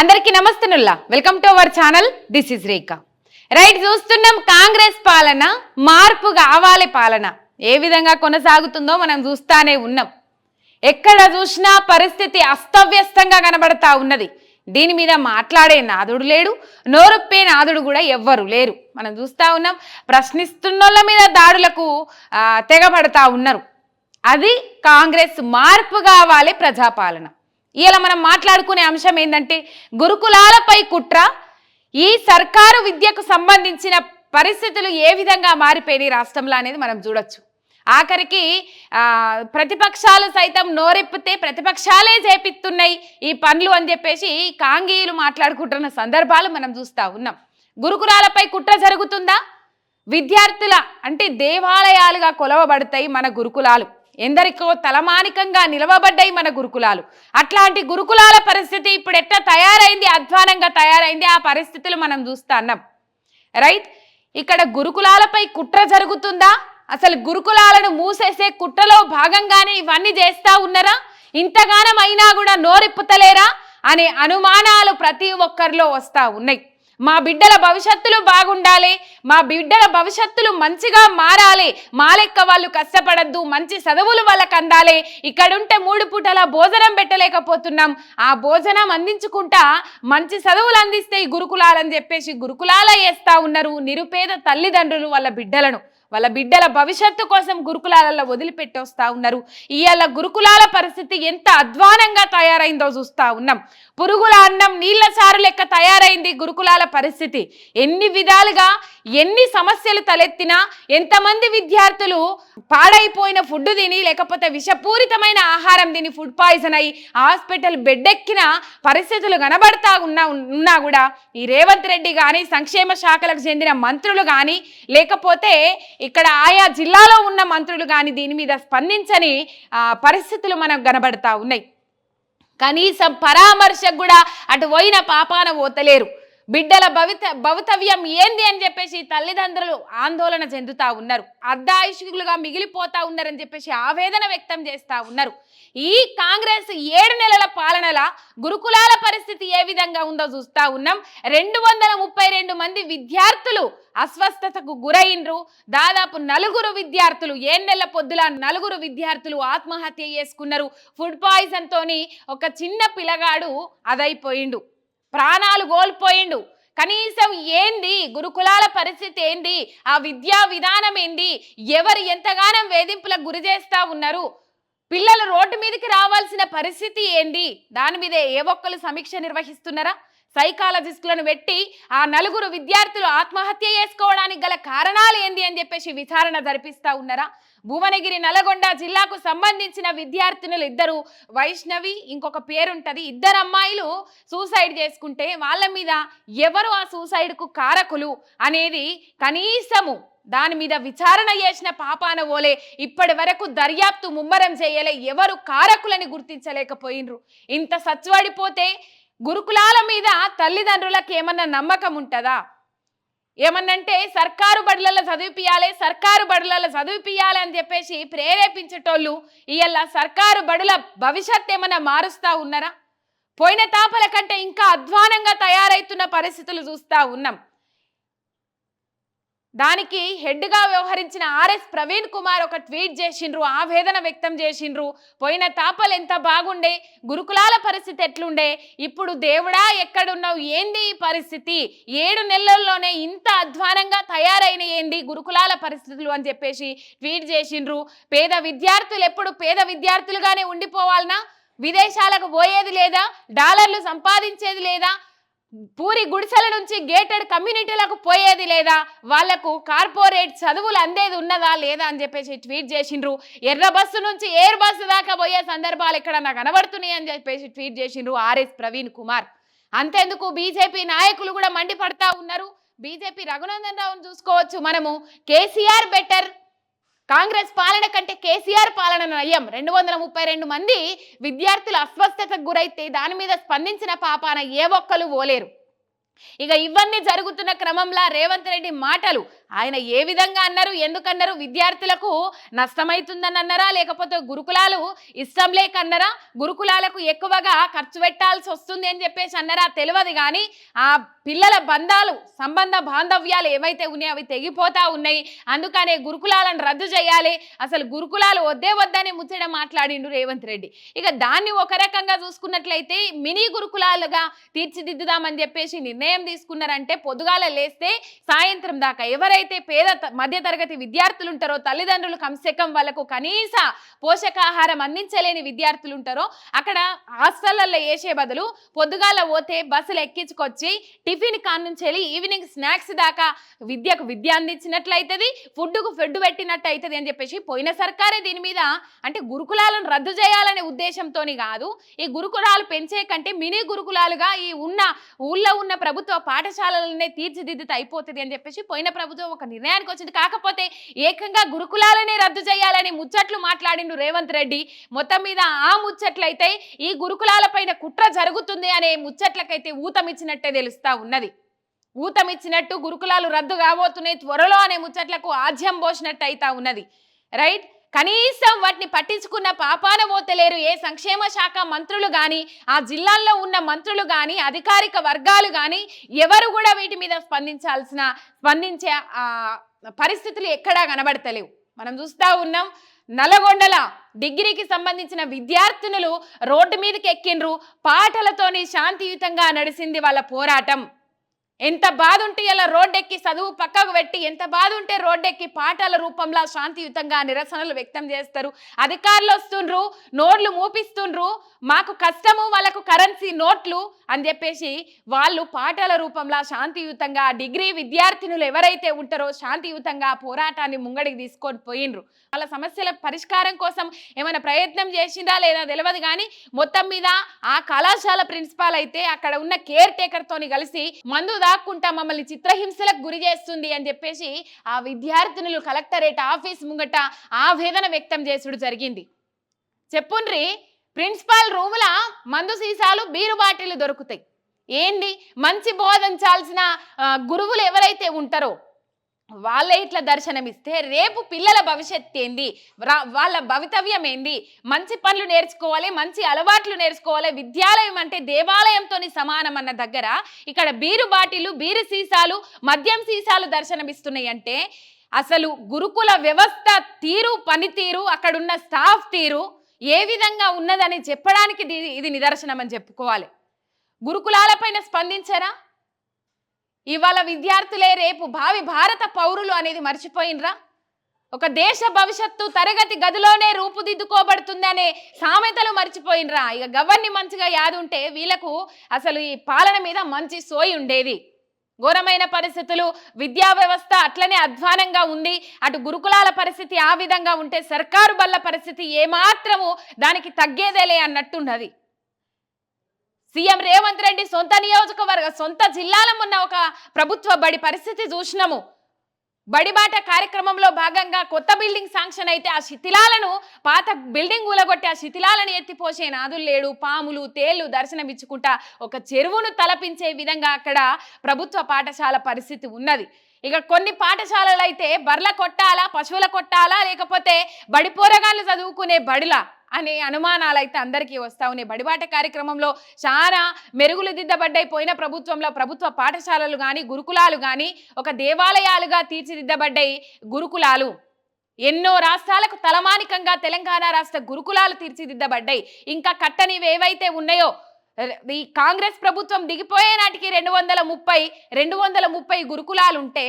అందరికీ నమస్తనుల్లా welcome to our channel this is Rekha right చూస్తున్నాం కాంగ్రెస్ పాలన మార్పు కావాలి పాలన. ఏ విధంగా కొనసాగుతుందో మనం చూస్తానే ఉన్నాం. ఎక్కడ చూసినా పరిస్థితి అస్తవ్యస్తంగా కనబడతా ఉన్నది. దీని మీద మాట్లాడే నాదుడు లేడు నోరొప్పే నాదుడు కూడా ఎవ్వరు లేరు. మనం చూస్తా ఉన్నాం ప్రశ్నిస్తున్నోళ్ళ మీద దాడులకు తెగబడతా ఉన్నారు. అది కాంగ్రెస్ మార్పు కావాలి ప్రజాపాలన. ఇలా మనం మాట్లాడుకునే అంశం ఏంటంటే గురుకులాలపై కుట్ర ఈ సర్కారు విద్యకు సంబంధించిన పరిస్థితులు ఏ విధంగా మారిపోయినాయి రాష్ట్రంలో అనేది మనం చూడొచ్చు. ఆఖరికి ప్రతిపక్షాలు సైతం నోరెప్పితే ప్రతిపక్షాలే చేపిస్తున్నాయి ఈ పనులు అని చెప్పేసి కాంగీయులు మాట్లాడుకుంటున్న సందర్భాలు మనం చూస్తా ఉన్నాం. గురుకులాలపై కుట్ర జరుగుతుందా? విద్యార్థుల అంటే దేవాలయాలుగా కొలవబడతాయి మన గురుకులాలు. ఎందరికో తలమానికంగా నిలవబడ్డాయి మన గురుకులాలు. అట్లాంటి గురుకులాల పరిస్థితి ఇప్పుడు ఎట్లా తయారైంది అధ్వానంగా తయారైంది ఆ పరిస్థితులు మనం చూస్తాన్నాం రైట్? ఇక్కడ గురుకులాలపై కుట్ర జరుగుతుందా? అసలు గురుకులాలను మూసేసే కుట్రలో భాగంగానే ఇవన్నీ చేస్తా ఉన్నారా? ఇంతగానం అయినా కూడా నోరిప్పుతలేరా? అనే అనుమానాలు ప్రతి ఒక్కరిలో వస్తా ఉన్నాయి. మా బిడ్డల భవిష్యత్తులు బాగుండాలి. మా బిడ్డల భవిష్యత్తులు మంచిగా మారాలి. మాలెక్క వాళ్ళు కష్టపడద్దు. మంచి చదువులు వాళ్ళకి అందాలి. ఇక్కడుంటే మూడు పూటల భోజనం పెట్టలేకపోతున్నాం. ఆ భోజనం అందించుకుంటా మంచి చదువులు అందిస్తే ఈ గురుకులాలని చెప్పేసి గురుకులాల వేస్తా ఉన్నారు. నిరుపేద తల్లిదండ్రులు వాళ్ళ బిడ్డలను. వాళ్ళ బిడ్డల భవిష్యత్తు కోసం గురుకులాలలో వదిలిపెట్టేస్తా ఉన్నారు. ఇవాళ గురుకులాల పరిస్థితి ఎంత అధ్వానంగా తయారైందో చూస్తా ఉన్నాం. పురుగుల అన్నం నీళ్ళ సారు లెక్క తయారైంది గురుకులాల పరిస్థితి. ఎన్ని విధాలుగా ఎన్ని సమస్యలు తలెత్తినా ఎంతమంది విద్యార్థులు పాడైపోయిన ఫుడ్ తిని లేకపోతే విషపూరితమైన ఆహారం తిని ఫుడ్ పాయిజన్ అయ్యి హాస్పిటల్ బెడ్డెక్కిన పరిస్థితులు కనబడతా ఉన్నా ఉన్నా కూడా ఈ రేవంత్ రెడ్డి కానీ సంక్షేమ శాఖలకు చెందిన మంత్రులు కానీ లేకపోతే ఇక్కడ ఆయా జిల్లాలో ఉన్న మంత్రులు కానీ దీని మీద స్పందించని పరిస్థితులు మనకు కనబడతా ఉన్నాయి. కనీసం పరామర్శకు కూడా అటు పోయిన పాపాన పోతలేరు. బిడ్డల భవిత భవితవ్యం ఏంది అని చెప్పేసి తల్లిదండ్రులు ఆందోళన చెందుతా ఉన్నారు. అర్ధాయుషికులుగా మిగిలిపోతా ఉన్నారని చెప్పేసి ఆవేదన వ్యక్తం చేస్తా ఉన్నారు. ఈ కాంగ్రెస్ ఏడు నెలల పాలనల గురుకులాల పరిస్థితి ఏ విధంగా ఉందో చూస్తా ఉన్నాం. రెండు వందల ముప్పై రెండు మంది విద్యార్థులు అస్వస్థతకు గురైండ్రు. దాదాపు నలుగురు విద్యార్థులు ఏడు నెలల పొద్దుల నలుగురు విద్యార్థులు ఆత్మహత్య చేసుకున్నారు. ఫుడ్ పాయిజన్ తోని ఒక చిన్న పిల్లగాడు అదైపోయిండు. ప్రాణాలు కోల్పోయిండు. కనీసం ఏంది? గురుకులాల పరిస్థితి ఏంది? ఆ విద్యా విధానం ఏంది? ఎవరు ఎంతగానం వేధింపులకు గురి చేస్తా ఉన్నారు? పిల్లలు రోడ్డు మీదకి రావాల్సిన పరిస్థితి ఏంది? దాని మీద ఏ ఒక్కరు సమీక్ష నిర్వహిస్తున్నారా? సైకాలజిస్టులను పెట్టి ఆ నలుగురు విద్యార్థులు ఆత్మహత్య చేసుకోవడానికి గల కారణాలు ఏంది అని చెప్పేసి విచారణ జరిపిస్తా ఉన్నారా? భువనగిరి నల్గొండ జిల్లాకు సంబంధించిన విద్యార్థినులు ఇద్దరు వైష్ణవి ఇంకొక పేరుంటది. ఇద్దరు అమ్మాయిలు సూసైడ్ చేసుకుంటే వాళ్ళ మీద ఎవరు ఆ సూసైడ్కు కారకులు అనేది కనీసము దాని మీద విచారణ చేసిన పాపాన ఓలే ఇప్పటి వరకు దర్యాప్తు ముమ్మరం చేయలే ఎవరు కారకులని గుర్తించలేకపోయినరు. ఇంత సచ్చువాడిపోతే గురుకులాల మీద తల్లిదండ్రులకు ఏమన్నా నమ్మకం ఉంటుందా? ఏమన్నంటే సర్కారు బడులలో చదివిపియాలి సర్కారు బడులలో చదివిపియాలి అని చెప్పేసి ప్రేరేపించేటోళ్ళు ఇవాళ సర్కారు బడుల భవిష్యత్ ఏమన్నా మారుస్తా ఉన్నారా? పోయిన తాపల కంటే ఇంకా అధ్వానంగా తయారైతున్న పరిస్థితులు చూస్తా ఉన్నాం. దానికి హెడ్గా వ్యవహరించిన ఆర్ఎస్ ప్రవీణ్ కుమార్ ఒక ట్వీట్ చేసిండ్రు ఆవేదన వ్యక్తం చేసిండ్రు. పోయిన తాపలు ఎంత బాగుండే గురుకులాల పరిస్థితి ఎట్లుండే ఇప్పుడు దేవుడా ఎక్కడున్నావు ఏంది ఈ పరిస్థితి? ఏడు నెలల్లోనే ఇంత అధ్వానంగా తయారైన ఏంది గురుకులాల పరిస్థితులు అని చెప్పేసి ట్వీట్ చేసిండ్రు. పేద విద్యార్థులు ఎప్పుడు పేద విద్యార్థులుగానే ఉండిపోవాలనా? విదేశాలకు పోయేది లేదా? డాలర్లు సంపాదించేది లేదా? పూరి గుడిసెల నుంచి గేటెడ్ కమ్యూనిటీలకు పోయేది లేదా? వాళ్ళకు కార్పొరేట్ చదువులు అందేది ఉన్నదా లేదా అని చెప్పేసి ట్వీట్ చేసిండ్రు. ఎర్ర బస్సు నుంచి ఎయిర్ బస్సు దాకా పోయే సందర్భాలు ఇక్కడ నాకు కనబడుతున్నాయి అని చెప్పేసి ట్వీట్ చేసిండ్రు ఆర్ఎస్ ప్రవీణ్ కుమార్. అంతెందుకు బీజేపీ నాయకులు కూడా మండిపడతా ఉన్నారు. బీజేపీ రఘునందన్ రావును చూసుకోవచ్చు మనము. కేసీఆర్ బెటర్. కాంగ్రెస్ పాలన కంటే కేసీఆర్ పాలన నయం. రెండు వందల ముప్పై రెండు మంది విద్యార్థులు అస్వస్థతకు గురైతే దాని మీద స్పందించిన పాపాన ఏ ఒక్కరు ఓలేరు. ఇక ఇవన్నీ జరుగుతున్న క్రమంలో రేవంత్ రెడ్డి మాటలు ఆయన ఏ విధంగా అన్నారు ఎందుకన్నారు విద్యార్థులకు నష్టమవుతుందని అన్నారా లేకపోతే గురుకులాలు ఇష్టం లేక అన్నారా గురుకులాలకు ఎక్కువగా ఖర్చు పెట్టాల్సి వస్తుంది అని చెప్పేసి అన్నారా తెలియదు కానీ ఆ పిల్లల బంధాలు సంబంధ బాంధవ్యాలు ఏవైతే ఉన్నాయో అవి తెగిపోతా ఉన్నాయి. అందుకనే గురుకులాలను రద్దు చేయాలి. అసలు గురుకులాలు వద్దే వద్దని ముచ్చట మాట్లాడిండు రేవంత్ రెడ్డి. ఇక దాన్ని ఒక రకంగా చూసుకున్నట్లయితే మినీ గురుకులాలుగా తీర్చిదిద్దుదామని చెప్పేసి నిర్ణయం తీసుకున్నారంటే పొద్దుగాల లేస్తే సాయంత్రం దాకా ఎవరైతే పేద త- మధ్య తరగతి విద్యార్థులు ఉంటారో తల్లిదండ్రులు కంసెకం వాళ్ళకు కనీస పోషకాహారం అందించలేని విద్యార్థులు ఉంటారో అక్కడ హాస్టళ్ళలో వేసే బదులు పొద్దుగాల పోతే బస్సులు ఎక్కించుకొచ్చి టిఫిన్ కాన్ నుంచి వెళ్ళి ఈవినింగ్ స్నాక్స్ దాకా విద్యకు విద్య అందించినట్లయితది ఫుడ్కు ఫుడ్ పెట్టినట్టు అవుతుంది అని చెప్పేసి పోయిన సర్కారే దీని మీద అంటే గురుకులాలను రద్దు చేయాలనే ఉద్దేశంతో కాదు ఈ గురుకులాలు పెంచే కంటే మినీ గురుకులాలుగా ఈ ఉన్న ఊళ్ళో ఉన్న ప్రభుత్వ పాఠశాలలనే తీర్చిదిద్దితే అయిపోతుంది అని చెప్పేసి పోయిన ప్రభుత్వం ఒక నిర్ణయానికి వచ్చింది. కాకపోతే ఏకంగా గురుకులాలనే రద్దు చేయాలని ముచ్చట్లు మాట్లాడిండు రేవంత్ రెడ్డి. మొత్తం మీద ఆ ముచ్చట్లయితే ఈ గురుకులాలపైన కుట్ర జరుగుతుంది అనే ముచ్చట్లకైతే ఊతమిచ్చినట్టే తెలుస్తా ఉన్నది. ఊతమిచ్చినట్టు గురుకులాలు రద్దు కాబోతున్నాయి త్వరలో అనే ముచ్చట్లకు ఆజ్యం పోసినట్టు అయితా ఉన్నది. రైట్? కనీసం వాటిని పట్టించుకున్న పాపాన పోతలేరు ఏ సంక్షేమ శాఖ మంత్రులు కానీ ఆ జిల్లాల్లో ఉన్న మంత్రులు కానీ అధికారిక వర్గాలు కానీ ఎవరు కూడా వీటి మీద స్పందించాల్సిన స్పందించే ఆ, పరిస్థితులు ఎక్కడా కనబడతలేవు. మనం చూస్తా ఉన్నాం నల్లగొండల డిగ్రీకి సంబంధించిన విద్యార్థినులు రోడ్డు మీదకి ఎక్కిండ్రు పాటలతోని శాంతియుతంగా నడిచింది వాళ్ళ పోరాటం. ఎంత బాధ ఉంటే ఇలా రోడ్డెక్కి చదువు పక్కకు పెట్టి ఎంత బాధ ఉంటే రోడ్డెక్కి పాటల రూపంలో శాంతియుతంగా నిరసనలు వ్యక్తం చేస్తారు. అధికారులు వస్తుండ్రు నోట్లు మూపిస్తుండ్రు మాకు కష్టము వాళ్ళకు కరెన్సీ నోట్లు అని చెప్పేసి వాళ్ళు పాటల రూపంలో శాంతియుతంగా డిగ్రీ విద్యార్థినులు ఎవరైతే ఉంటారో శాంతియుతంగా పోరాటాన్ని ముంగడికి తీసుకొని పోయిండ్రు. వాళ్ళ సమస్యల పరిష్కారం కోసం ఏమైనా ప్రయత్నం చేసిందా లేదా తెలియదు కానీ మొత్తం మీద ఆ కళాశాల ప్రిన్సిపాల్ అయితే అక్కడ ఉన్న కేర్ టేకర్ తోని కలిసి మందు దాక్కుంటా మమ్మల్ని చిత్రహింసలకు గురి చేస్తుంది అని చెప్పేసి ఆ విద్యార్థినులు కలెక్టరేట్ ఆఫీస్ ముంగట ఆవేదన వ్యక్తం చేసుడు జరిగింది. చెప్పుండ్రి ప్రిన్సిపాల్ రూముల మందు సీసాలు బీరు బాటిల్ దొరుకుతాయి. ఏంది? మంచి బోధించాల్సిన గురువులు ఎవరైతే ఉంటారో వాళ్ళే ఇట్లా దర్శనమిస్తే రేపు పిల్లల భవిష్యత్ ఏంది? వాళ్ళ భవితవ్యం ఏంది? మంచి పనులు నేర్చుకోవాలి మంచి అలవాట్లు నేర్చుకోవాలి విద్యాలయం అంటే దేవాలయంతో సమానం అన్న దగ్గర ఇక్కడ బీరు బాటిలు బీరు సీసాలు మద్యం సీసాలు దర్శనమిస్తున్నాయి అంటే అసలు గురుకుల వ్యవస్థ తీరు పనితీరు అక్కడున్న స్టాఫ్ తీరు ఏ విధంగా ఉన్నదని చెప్పడానికి ఇది- ఇది నిదర్శనం అని చెప్పుకోవాలి గురుకులాలపైన స్పందించరా? ఇవాళ విద్యార్థులే రేపు భావి భారత పౌరులు అనేది మర్చిపోయినరా? ఒక దేశ భవిష్యత్తు తరగతి గదిలోనే రూపుదిద్దుకోబడుతుందనే సామెతలు మర్చిపోయినరా? ఇక గవర్ని మంచిగా యాదుంటే వీళ్ళకు అసలు ఈ పాలన మీద మంచి సోయి ఉండేది. ఘోరమైన పరిస్థితులు విద్యా వ్యవస్థ అట్లనే అధ్వానంగా ఉంది. అటు గురుకులాల పరిస్థితి ఆ విధంగా ఉంటే సర్కారు బల్ల పరిస్థితి ఏమాత్రము దానికి తగ్గేదేలే అన్నట్టున్నది. సీఎం రేవంత్ రెడ్డి సొంత నియోజకవర్గ సొంత జిల్లాలో ఉన్న ఒక ప్రభుత్వ బడి పరిస్థితి చూసినాము. బడిబాట కార్యక్రమంలో భాగంగా కొత్త బిల్డింగ్ శాంక్షన్ అయితే ఆ శిథిలాలను పాత బిల్డింగ్ ఊలగొట్టి ఆ శిథిలాలను ఎత్తిపోసే నాదులు లేడు. పాములు తేళ్ళు దర్శనమిచ్చుకుంటా ఒక చెరువును తలపించే విధంగా అక్కడ ప్రభుత్వ పాఠశాల పరిస్థితి ఉన్నది. ఇక కొన్ని పాఠశాలలు అయితే బర్ల కొట్టాలా పశువుల కొట్టాలా లేకపోతే బడి పోరగాళ్ళు చదువుకునే బడిలా? అనే అనుమానాలు అయితే అందరికీ వస్తా ఉన్నాయి. బడిబాట కార్యక్రమంలో చాలా మెరుగులు దిద్దబడ్డాయి పోయిన ప్రభుత్వంలో ప్రభుత్వ పాఠశాలలు కానీ గురుకులాలు కానీ ఒక దేవాలయాలుగా తీర్చిదిద్దబడ్డాయి గురుకులాలు. ఎన్నో రాష్ట్రాలకు తలమానికంగా తెలంగాణ రాష్ట్ర గురుకులాలు తీర్చిదిద్దబడ్డాయి. ఇంకా కట్టనివి ఏవైతే ఉన్నాయో ఈ కాంగ్రెస్ ప్రభుత్వం దిగిపోయే నాటికి రెండు వందల ముప్పై రెండు వందల ముప్పై గురుకులాలు ఉంటే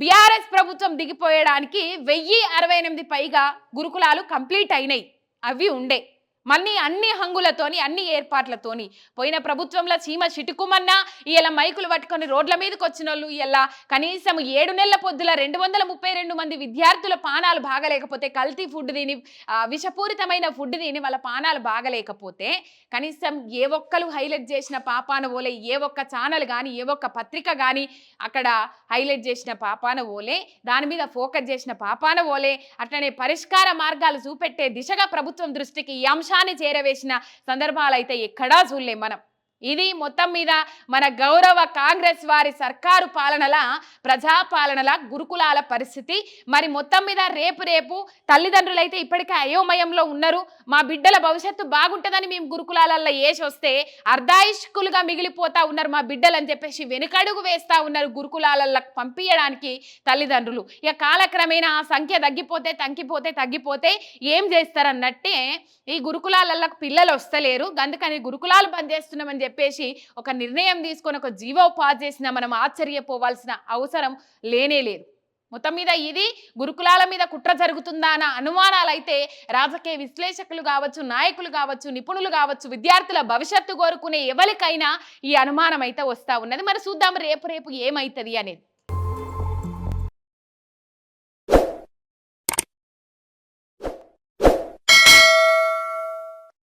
బీఆర్ఎస్ ప్రభుత్వం దిగిపోయడానికి వెయ్యి అరవై ఎనిమిది పైగా గురుకులాలు కంప్లీట్ అయినాయి. అవి ఉండే. మళ్ళీ అన్ని హంగులతోని అన్ని ఏర్పాట్లతోని. పోయిన ప్రభుత్వంలో చీమ చిటుకుమన్నా ఇలా మైకులు పట్టుకొని రోడ్ల మీదకి వచ్చిన వాళ్ళు ఇలా కనీసం ఏడు నెలల పొద్దుల రెండు వందల ముప్పై రెండు మంది విద్యార్థుల పానాలు బాగలేకపోతే కల్తీ ఫుడ్ తిని విషపూరితమైన ఫుడ్ తిని వాళ్ళ పానాలు బాగలేకపోతే కనీసం ఏ ఒక్కరు హైలైట్ చేసిన పాపాన ఓలే ఏ ఒక్క ఛానల్ కానీ ఏ ఒక్క పత్రిక కానీ అక్కడ హైలైట్ చేసిన పాపాన ఓలే దాని మీద ఫోకస్ చేసిన పాపాన ఓలే అట్లనే పరిష్కార మార్గాలు చూపెట్టే దిశగా ప్రభుత్వం దృష్టికి ఈ అంశం అంశాన్ని చేరవేసిన సందర్భాలైతే ఎక్కడా చూడలేం మనం. ఇది మొత్తం మీద మన గౌరవ కాంగ్రెస్ వారి సర్కారు పాలనల ప్రజాపాలనల గురుకులాల పరిస్థితి. మరి మొత్తం మీద రేపు రేపు తల్లిదండ్రులైతే ఇప్పటికే అయోమయంలో ఉన్నారు. మా బిడ్డల భవిష్యత్తు బాగుంటుందని మేము గురుకులాలలో వేసి వస్తే అర్ధాయుష్కులుగా మిగిలిపోతా ఉన్నారు మా బిడ్డలు అని చెప్పేసి వెనుకడుగు వేస్తా ఉన్నారు గురుకులాలలో పంపించడానికి తల్లిదండ్రులు. ఇక కాలక్రమేణా ఆ సంఖ్య తగ్గిపోతే తగ్గిపోతే తగ్గిపోతే ఏం చేస్తారన్నట్టే ఈ గురుకులాలకు పిల్లలు వస్తలేరు. అందుకని గురుకులాలు పనిచేస్తున్నామని చెప్పి చెప్పేసి ఒక నిర్ణయం తీసుకొని ఒక జీవో పాస్ చేసిన మనం ఆశ్చర్యపోవాల్సిన అవసరం లేనే లేదు. మొత్తం మీద ఇది గురుకులాల మీద కుట్ర జరుగుతుందా అన్న అనుమానాలు అయితే రాజకీయ విశ్లేషకులు కావచ్చు నాయకులు కావచ్చు నిపుణులు కావచ్చు విద్యార్థుల భవిష్యత్తు కోరుకునే ఎవరికైనా ఈ అనుమానం అయితే వస్తా ఉన్నది. మరి చూద్దాం రేపు రేపు ఏమవుతుంది అనేది.